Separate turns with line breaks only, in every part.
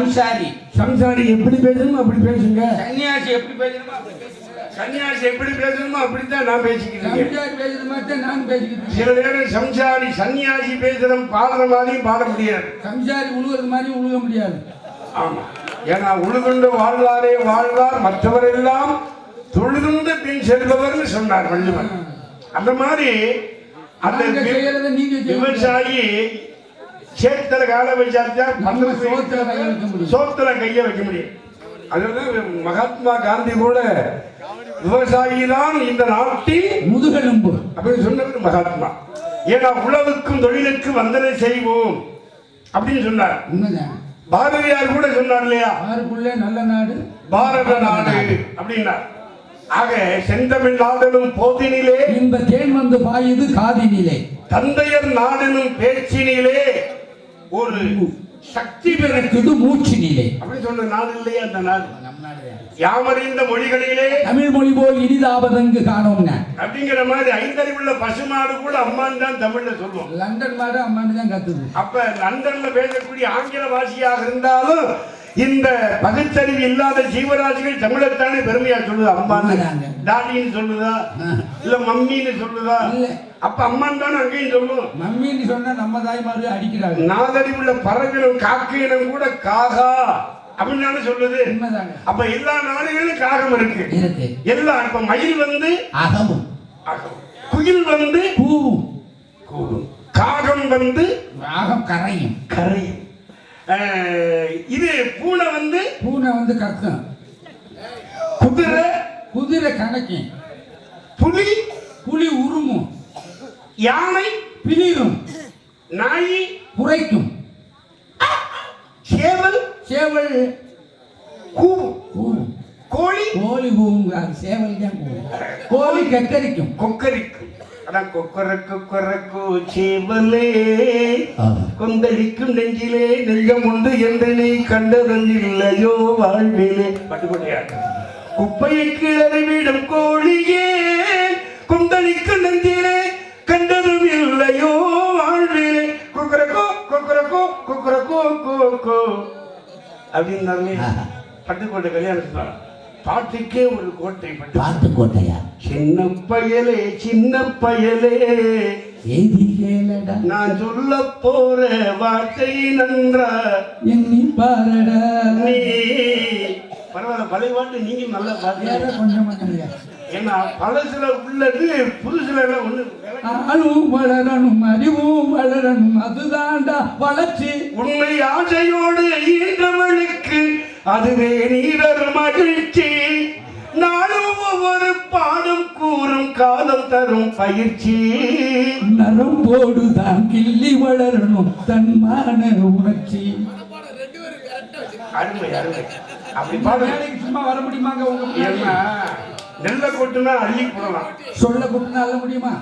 சம்சாரி சம்சாரி எப்படி பேசணுமோ அப்படி பேசுங்க சன்னியாசி எப்படி பேசணுமோ அப்படி பேசுங்க சன்னியாசி எப்படி பேசணுமோ அப்படித்தான் நான் பேசிக்கிறேன் மாதிரி தான் நான் பேசிக்கிறேன் சில நேரம் சம்சாரி சன்னியாசி பேசுறோம் பாடுற மாதிரியும் பாட முடியாது சம்சாரி உழுகுறது மாதிரி உழுக முடியாது ஆமா ஏன்னா உழுகுண்டு வாழ்வாரே வாழ்வார் மற்றவரெல்லாம் தொழுகுண்டு பின் செல்பவர்னு சொன்னார் வள்ளுவர் அந்த மாதிரி அந்த விவசாயி சேத்துல கால வச்சாத்தான் சோத்துல கைய வைக்க முடியும் அதாவது மகாத்மா காந்தி கூட விவசாயிதான் இந்த நாட்டின் முதுகெலும்பு அப்படின்னு சொன்னது மகாத்மா ஏன்னா உழவுக்கும் தொழிலுக்கு வந்தனை செய்வோம் அப்படின்னு சொன்னார் பாரதியார் கூட சொன்னார் இல்லையா யாருக்குள்ளே நல்ல நாடு பாரத நாடு அப்படின்னார் ஆக செந்தமிழ்நாடனும் போதினிலே இந்த தேன் வந்து பாயுது காதினிலே தந்தையர் நாடனும் பேச்சினிலே ஒரு சக்தி பிறக்குது மூச்சு நிலை அப்படி சொன்ன நாடு இல்லையா அந்த நாடு யாமறிந்த மொழிகளிலே தமிழ் மொழி போல் இனிதாபதங்கு காணோம்னா அப்படிங்கிற மாதிரி ஐந்தறிவுள்ள பசுமாடு கூட அம்மான் தான் தமிழ்ல சொல்லுவோம் லண்டன் மாடு அம்மான் தான் கத்துது அப்ப லண்டன்ல பேசக்கூடிய ஆங்கில வாசியாக இருந்தாலும் இந்த பகுத்தறிவு இல்லாத ஜீவராசிகள் தமிழத்தானே பெருமையா சொல்லுது அம்மான்னு டாடின்னு சொல்லுதா இல்ல மம்மின்னு சொல்லுதா அப்ப அம்மான் தானே அங்கேயும் சொல்லும் மம்மின்னு சொன்னா நம்ம தாய் மாதிரி அடிக்கிறாங்க நாதறிவுள்ள பறவைகளும் காக்கையிடம் கூட காகா அப்படின்னு சொல்லுது அப்ப எல்லா நாடுகளிலும் காகம் இருக்கு எல்லா இப்ப மயில் வந்து அகமும் குயில் வந்து கூவும் காகம் வந்து காகம் கரையும் கரையும் இது பூனை வந்து பூனை வந்து கத்தம் குதிரை குதிரை கணக்கு புலி புலி உருமும் யானை பிணிரும் நாய் குறைக்கும் சேவல் சேவல் கூவும் கோழி கோழி கூவும் சேவல் தான் கோழி கத்தரிக்கும் கொக்கரிக்கும் குக்கரக்குக்கரக்கூச்சேவலே கொந்தளிக்கும் நெஞ்சிலே நெஞ்சம் உண்டு என்று நீ கண்டதன் இல்லையோ வாழ்விலே குப்பையை கிளறிவிடும் கோழியே கொந்தளிக்கும் நெஞ்சிலே கண்டதும் இல்லையோ வாழ்விலே குக்கரக்கோ குக்கரக்கோ குக்கரக்கோ கோக்கோ அப்படின்னு பட்டுக்கோட்டை கல்யாணம் பாட்டுக்கே ஒரு கோட்டை பாட்டு கோட்டையா சின்ன பயலே சின்ன பயலே நான் சொல்ல போற வார்த்தை நன்றா எண்ணி பாருடா நீ பரவாயில்ல பழைய பாட்டு நீங்க நல்லா பாட்டு கொஞ்சம் ஏன்னா பழசுல உள்ளது புதுசுல ஒண்ணு அணுவும் வளரணும் அறிவும் வளரணும் அதுதான்டா வளர்ச்சி உண்மை ஆசையோடு ஈன்றவனுக்கு அதுவே நீரர் மகிழ்ச்சி நாளும் ஒவ்வொரு பாடும் கூறும் காலம் தரும் பயிற்சி நரம்போடு தான் கிள்ளி வளரணும் தன்மான உணர்ச்சி அருமை அருமை அப்படி சும்மா வர முடியுமாங்க கொட்டுனா அள்ளி சொல்ல முடியுமா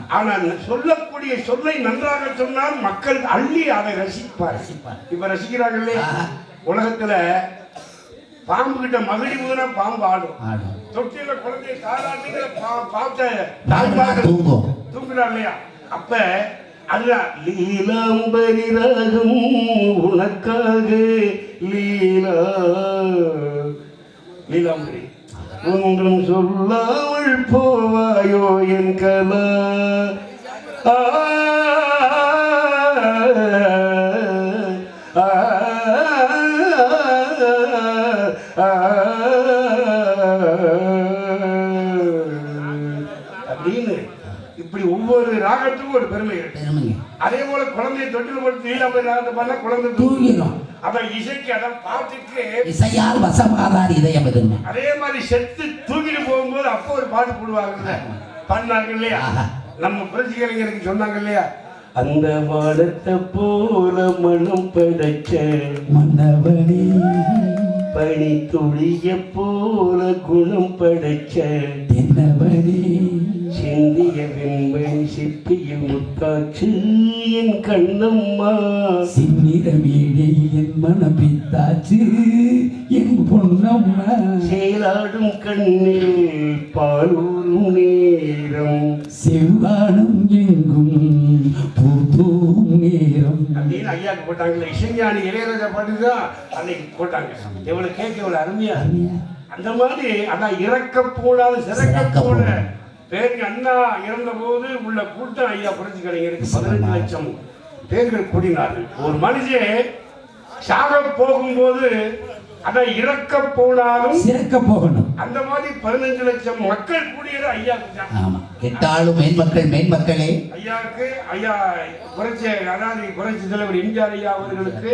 சொல்லக்கூடிய சொல்லை நன்றாக சொன்னால் மக்கள் அள்ளி அதை உலகத்துல பாம்பு கிட்ட மகிழி ஊதுனா பாம்பு ஆடும் தொட்டியில குழந்தைய தாளாட்டுங்கிற பாம்பு தூங்கும் தூங்குறா இல்லையா அப்ப லீலாம்பரி ராகம் உனக்காக லீலா லீலாம்பரி ஒன்றும் சொல்லாமல் போவாயோ என் கலா ஒவ்வொரு ராகத்துக்கும் ஒரு பெருமை இருக்கு அதே போல குழந்தைய தொட்டில் போட்டு நீடாம ராகத்தை பண்ணா குழந்தை தூங்கிடும் அப்ப இசைக்கு அதே மாதிரி செத்து தூங்கிட்டு போகும்போது அப்போ ஒரு பாட்டு பண்ணாங்க இல்லையா நம்ம சொன்னாங்க இல்லையா அந்த போல பனி துளிய போல குணம் படைச்சி சிந்திய கரும்பை சிப்பியில் முத்தாச்சு என் கண்ணம்மா சின்ன சின்னிதமேடே என் மனப்பித்தாச்சு என் பொன்னம்மா செயலாடும் கண்ணில் பாலூரும் நேரம் செவ்வானம் எங்கும்
பூத்தூம் நேரம் அப்படின்னு
ஐயாக்கு போட்டாங்களே இசைஞானி இளையராஜா பாட்டுதான் அன்னைக்கு போட்டாங்க எவ்வளவு கேட்க எவ்வளவு அருமையா அந்த மாதிரி அதான் இறக்க போடாது சிறக்க போட பேருக்கு அண்ணா இறந்த போது உள்ள கூட்டம் ஐயா புரட்சி கலைஞருக்கு பதினஞ்சு லட்சம் பேர்கள் கூடினார்கள் ஒரு மனுஷன் சாக போகும்போது அதை இறக்க போனாலும் இறக்க போகணும் அந்த மாதிரி பதினஞ்சு லட்சம் மக்கள் கூடியது ஐயா ஆமா கெட்டாலும் மேன்மக்கள் மேன்மக்களே ஐயாவுக்கு ஐயா புரட்சி அதாவது புரட்சி தலைவர் எம்ஜிஆர் ஐயா அவர்களுக்கு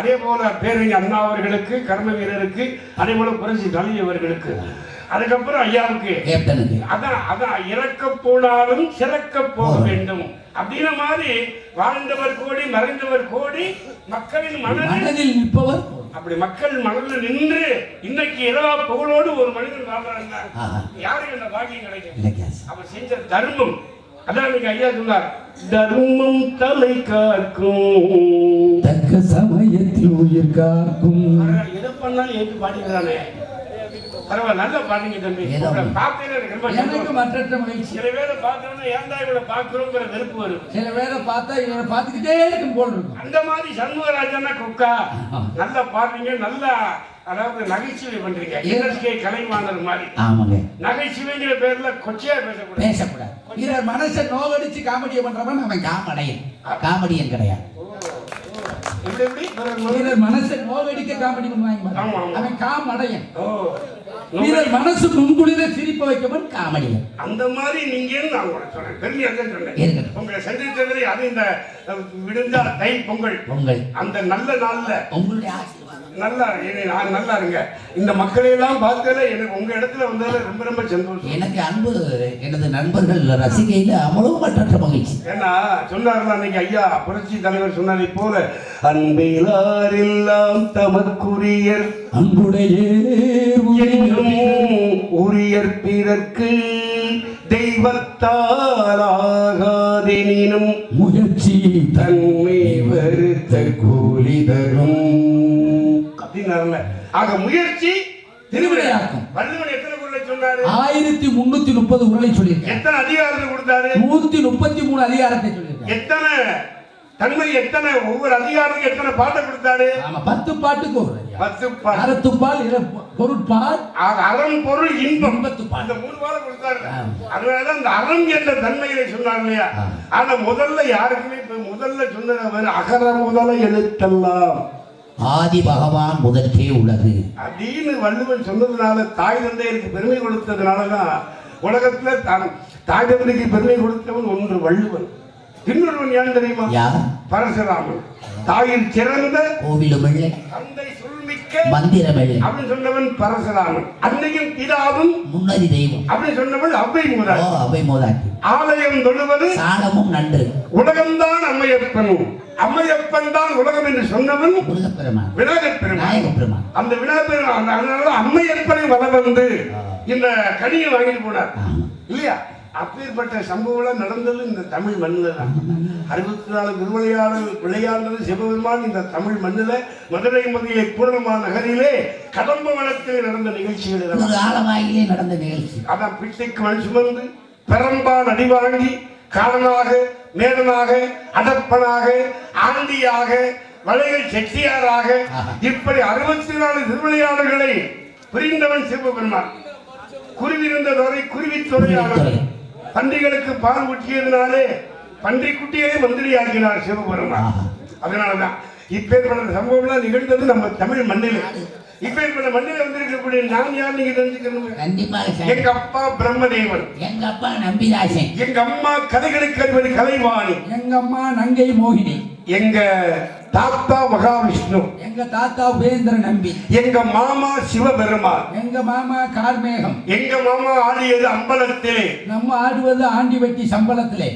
அதே போல பேரறிஞர் அண்ணா அவர்களுக்கு கர்ம வீரருக்கு அதே போல புரட்சி தலைவர்களுக்கு அதுக்கப்புறம் ஐயாவுக்கு அதான் அதான் இறக்க போனாலும் சிறக்க போக வேண்டும் அப்படின்ன மாதிரி வாழ்ந்தவர் கோடி மறைந்தவர் கோடி மக்களின் மனதில் நிற்பவர் அப்படி மக்கள் மனதில் நின்று இன்னைக்கு இரவா புகழோடு ஒரு மனிதன் வாழ்றாங்க யாரு என்ன பாக்கியம் கிடைக்கும் அவர் செஞ்ச தர்மம் அதான் நீங்க ஐயா சொன்னார் தர்மம் தலை காக்கும் தக்க சமயத்தில் உயிர் காக்கும் எதை பண்ணாலும் ஏற்று பாடிக்கிறானே பரவாயில்ல நல்லா பாடுங்க தம்பி உங்களை பார்க்கல சில பேரை பார்த்தோம்னா ஏன்டா இவளை பார்க்குறோங்கிற வெறுப்பு வரும் சில பேரை பார்த்தா இவரை பார்த்துக்கிட்டே இருக்கும் போல் அந்த மாதிரி சண்முகராஜன்னா கொக்கா நல்லா பாடுறீங்க நல்லா அதாவது நகைச்சுவை பண்றீங்க இயற்கை கலைவாணர் மாதிரி ஆமாங்க நகைச்சுவைங்கிற பேர்ல கொச்சையா பேசக்கூடாது மனசை நோவடிச்சு காமெடியை பண்றவன் அவன் காமெடியன் காமெடியன் கிடையாது மனசை நோவடிக்க காமெடி பண்ணுவாங்க அவன் காமடையன் வீரர் மனசு சிரிப்ப வைக்கவன் காமெடியன் அந்த மாதிரி நீங்க உங்களை சந்தித்ததில் அது இந்த விடுந்தா தை பொங்கல் பொங்கல் அந்த நல்ல நாள்ல உங்களுடைய நல்லா நல்லா இருங்க இந்த மக்களை எல்லாம் எனக்கு உங்க இடத்துல ரொம்ப ரொம்ப சந்தோஷம் எனக்கு அன்பு எனது ஏன்னா அன்னைக்கு ஐயா புரட்சி தலைவர் போல அன்புடைய உரியற்பிறர்க்கு தெய்வத்தாலாகாதெனினும் முயற்சி தன்மை வருத்த கூலி தரும் ஆக முயற்சி திருவிளையாக்கம் வள்ளுவன் எத்தனை குரலை சொன்னாரு ஆயிரத்தி முன்னூத்தி முப்பது குரலை சொல்லியிருக்கேன் எத்தனை அதிகாரத்தை கொடுத்தாரு நூத்தி முப்பத்தி மூணு அதிகாரத்தை சொல்லியிருக்கேன் எத்தனை தன்மை எத்தனை ஒவ்வொரு அதிகாரம் எத்தனை பாட்டை கொடுத்தாரு பத்து பாட்டுக்கு ஒரு பத்து அறத்துப்பால் பொருட்பால் அறம் பொருள் இன்பம் பத்து இந்த மூணு பாட கொடுத்தாரு அதனால அந்த அறம் என்ற தன்மையில சொன்னார் இல்லையா ஆனா முதல்ல யாருக்குமே இப்ப முதல்ல சொன்னது அகர முதல எழுத்தெல்லாம் ஆதி பகவான் முதற்கே உள்ளது அப்படின்னு வள்ளுவன் சொன்னதுனால தாய் தந்தையருக்கு பெருமை கொடுத்ததுனாலதான் உலகத்துல தான் தாய் தந்தைக்கு பெருமை கொடுத்தவன் ஒன்று வள்ளுவன் இன்னொருவன் யார் தெரியுமா பரசுராமன் தாயின் சிறந்த கோவிலும் இல்லை தந்தை சொல்மிக்க மந்திரம் இல்லை சொன்னவன் பரசுராமன் அன்னையும் பிதாவும் முன்னதி தெய்வம் அப்படின்னு சொன்னவள் அவ்வை மூதா அவ்வை மூதாட்டி ஆலயம் தொழுவது சாணமும் நன்று உலகம்தான் அம்மையப்பனும் அம்மையப்பன் தான் உலகம் என்று சொன்னவன் விநாயகப் பெருமான் அந்த விநாயகப் பெருமான் அதனால அம்மையப்பனை வள வந்து இந்த கனியை வாங்கிட்டு போனார் இல்லையா அப்பேற்பட்ட சம்பவம்லாம் நடந்தது இந்த தமிழ் மண்ணில் தான் அறுபத்தி நாலு திருவிளையாடல் விளையாடுறது சிவபெருமான் இந்த தமிழ் மண்ணில் மதுரை மதுரை பூர்ணமா நகரிலே கடம்ப வளத்தில் நடந்த நிகழ்ச்சிகள் ஆழமாகிலே நடந்த நிகழ்ச்சி அதான் பிட்டைக்கு வழி சுமந்து பெரம்பான் அடிவாங்கி வாங்கி காரணமாக மேடனாக அடப்பனாக ஆண்டியாக வளைகள் செட்டியாராக இப்படி அறுபத்தி நாலு திருவிளையாடல்களை புரிந்தவன் சிவபெருமான் குருவிருந்த துறை குருவித்துறையாளர் பன்றிகளுக்கு பால் ஊற்றியதுனாலே பன்றி குட்டியே ஆகினார் சிவபெருமா அதனாலதான் இப்பேற்பட்ட சம்பவம்லாம் நிகழ்ந்தது நம்ம தமிழ் மண்ணில் இப்பேற்பட்ட மண்ணில் வந்திருக்கக்கூடிய நான் யார் நீங்க தெரிஞ்சுக்கணும் கண்டிப்பாக எங்க அப்பா பிரம்மதேவன் எங்க அப்பா நம்பிதாசன் எங்க அம்மா கதைகளுக்கு அறிவது கலைவாணி எங்க அம்மா நங்கை மோகினி எங்க தாத்தா மகாவிஷ்ணு எங்க தாத்தா உபேந்திர நம்பி எங்க மாமா சிவபெருமான் எங்க மாமா கார்மேகம் எங்க மாமா ஆடியது அம்பலத்திலே நம்ம ஆடுவது ஆண்டி வெட்டி சம்பளத்திலே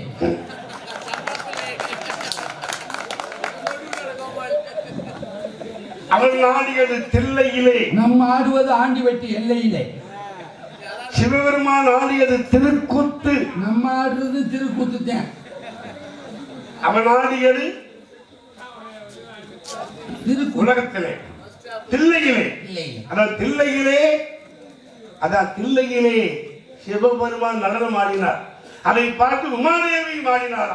அவன் ஆடியது தில்லையிலே நம்ம ஆடுவது ஆண்டி வெட்டி எல்லையிலே சிவபெருமான் ஆடியது திருக்குத்து நம்ம ஆடுவது திருக்குத்து தான் அவன் ஆடியது உலகத்திலே தில்லையிலே அதான் தில்லையிலே அதான் தில்லையிலே சிவபெருமான் நடனம் ஆடினார் அதை பார்த்து உமாதேவி ஆடினார்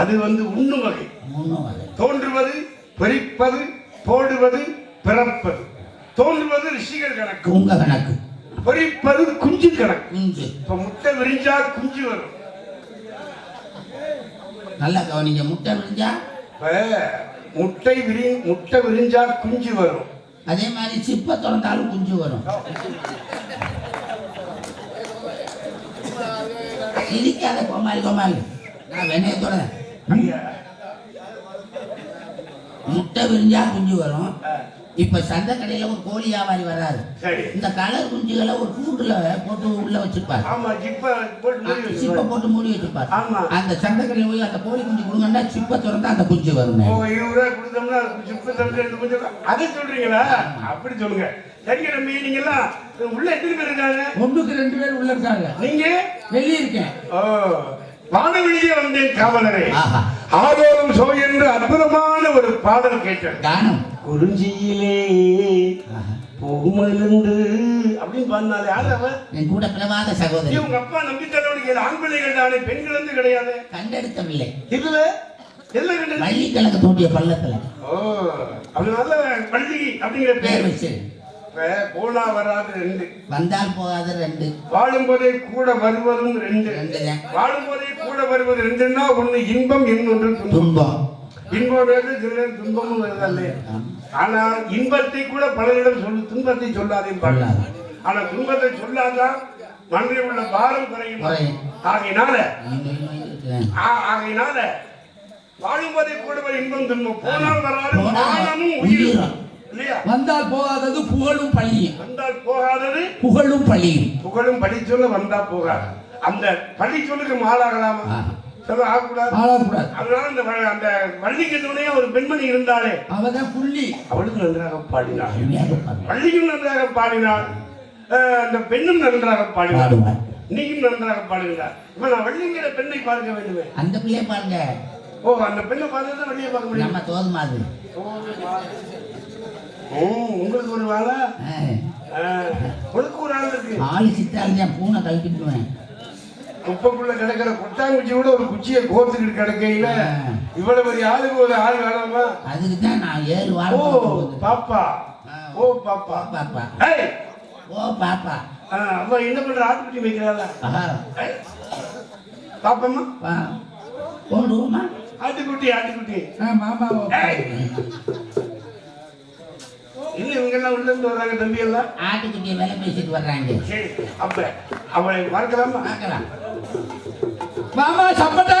அது வந்து உண்ணும் வகை தோன்றுவது பிரிப்பது போடுவது பிறப்பது தோன்றுவது ரிஷிகள் கணக்கு உங்க கணக்கு பொறிப்பது குஞ்சு கணக்கு இப்ப முட்டை விரிஞ்சா குஞ்சு வரும் நல்லா கவனிங்க முட்டை விரிஞ்சா முட்டை விரி முட்டை விரிஞ்சா குஞ்சு வரும் அதே மாதிரி சிப்ப திறந்தாலும் குஞ்சு வரும் அதை கோமாளி கோமாளி நான் வெண்ணெயத்தோட முட்டை விரிஞ்சா குஞ்சு வரும் இப்ப சந்தை கடையில ஒரு கோழி வியாபாரி வர்றாரு இந்த கலர் குஞ்சுகளை ஒரு கூண்டுல போட்டு உள்ள வச்சிருப்பாரு சிப்ப போட்டு மூடி வச்சிருப்பாரு அந்த சந்தை கடையில போய் அந்த கோழி குஞ்சு கொடுங்கன்னா சிப்ப திறந்தா அந்த குஞ்சு வரும் அதை சொல்றீங்களா அப்படி சொல்லுங்க சரிங்க நம்ம நீங்க எல்லாம் உள்ள எத்தனை பேர் இருக்காங்க ஒண்ணுக்கு ரெண்டு பேர் உள்ள இருக்காங்க நீங்க வெளியே இருக்கேன் ஓ வானவெளியே வந்தேன் காவலரே ஆதோறும் சோ என்று அற்புதமான ஒரு பாடல் கேட்டேன் கானம் குறிஞ்சியிலே பூமருந்து அப்படின்னு பாடினாலே யார் என் கூட பிளவாத சகோதரி உங்க அப்பா நம்பி தலைவனுக்கு ஆண் பிள்ளைகள் தானே பெண்கள் வந்து கிடையாது கண்டெடுத்தவில்லை இதுல எல்லாம் வள்ளி கிழக்கு தோண்டிய பள்ளத்துல ஓ அதனால வள்ளி அப்படிங்கிற பேர் வச்சு இப்ப போனா வராது ரெண்டு வந்தால் போகாது ரெண்டு வாழும்போதே கூட வருவதும் ரெண்டு ரெண்டு வாழும்போதே கூட வருவது ரெண்டுன்னா ஒண்ணு இன்பம் இன்னொன்று துன்பம் இன்பம் வேறு சில துன்பமும் வருதல்ல ஆனால் இன்பத்தை கூட பலரிடம் சொல்லு துன்பத்தை சொல்லாதே பண்ணாது ஆனால் துன்பத்தை சொல்லாதான் மனதில் உள்ள பாரம் குறையும் ஆகையினால ஆகையினால வாழும்போதே கூட இன்பம் துன்பம் போனால் வராது உயிரும் வந்தால் போகாதது புகழும் பழியும் வந்தால் போகாதது புகழும் பழியும் புகழும் பள்ளி சொல்ல வந்தா போகாது அந்த பள்ளி சொல்லுக்கு மாலாகலாமா ஆகக்கூடாது அதனால அந்த அந்த ஒரு பெண்மணி புள்ளி அவளுக்கு பாடினாள் நன்றாக பாடினாள் அந்த பெண்ணும் நன்றாக நீயும் வள்ளிங்கிற பெண்ணை பார்க்க அந்த பிள்ளையை பாருங்க அந்த பெண்ணை பார்க்க உங்களுக்கு ஒரு வாழா உனக்கு ஒரு ஆள் இருக்கு ஆளு சித்தா இருந்தா பூனை கழட்டிடுவேன் குப்பைக்குள்ள கிடக்கிற குத்தாங்குச்சி கூட ஒரு குச்சியை கோர்த்துக்கிட்டு கிடக்கையில இவ்வளவு பெரிய ஆளுக்கு ஒரு ஆள் வேணாமா அதுக்கு நான் ஏழு வாரம் ஓ பாப்பா ஓ பாப்பா பாப்பா ஓ பாப்பா அம்மா என்ன பண்ற ஆட்டுக்குட்டி வைக்கிறாளா பாப்பாமா போடுவோமா ஆட்டுக்குட்டி ஆட்டுக்குட்டி ஆ மாமா இல்ல இவங்க எல்லாம் உள்ள இருந்து வர்றாங்க தம்பி எல்லாம் ஆட்டுக்குட்டி வேலை பேசிட்டு வர்றாங்க சரி அப்ப அவளை பார்க்கலாமா பார்க்கலாம் மாமா சப்பட்டா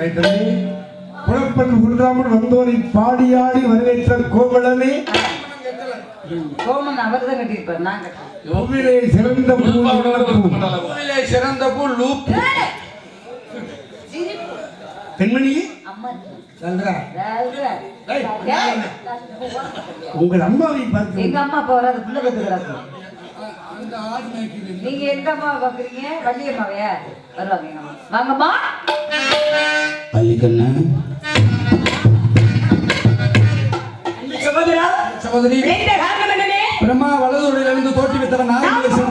ரைட்டமே குழப்பன் குன்றாமல் வந்தோரை பாடியாடி வரவேற்ற கோவலனே கோமன் அவர் தான் கட்டியிருப்பார் கோவிலே சிறந்த பூ கோவிலே சிறந்த பூ லூப் பெண்மணி உங்கள் அம்மாவை பார்த்து எங்க அம்மா அப்பா வராது
நீங்க எங்கம்மா அம்மா பாக்குறீங்க வள்ளியம்மாவைய வருவாங்க வாங்கம்மா பள்ளிக்கண்ணா சகோதரா சகோதரி
பிரம்மா இருந்து தோட்டி வித்தர நான்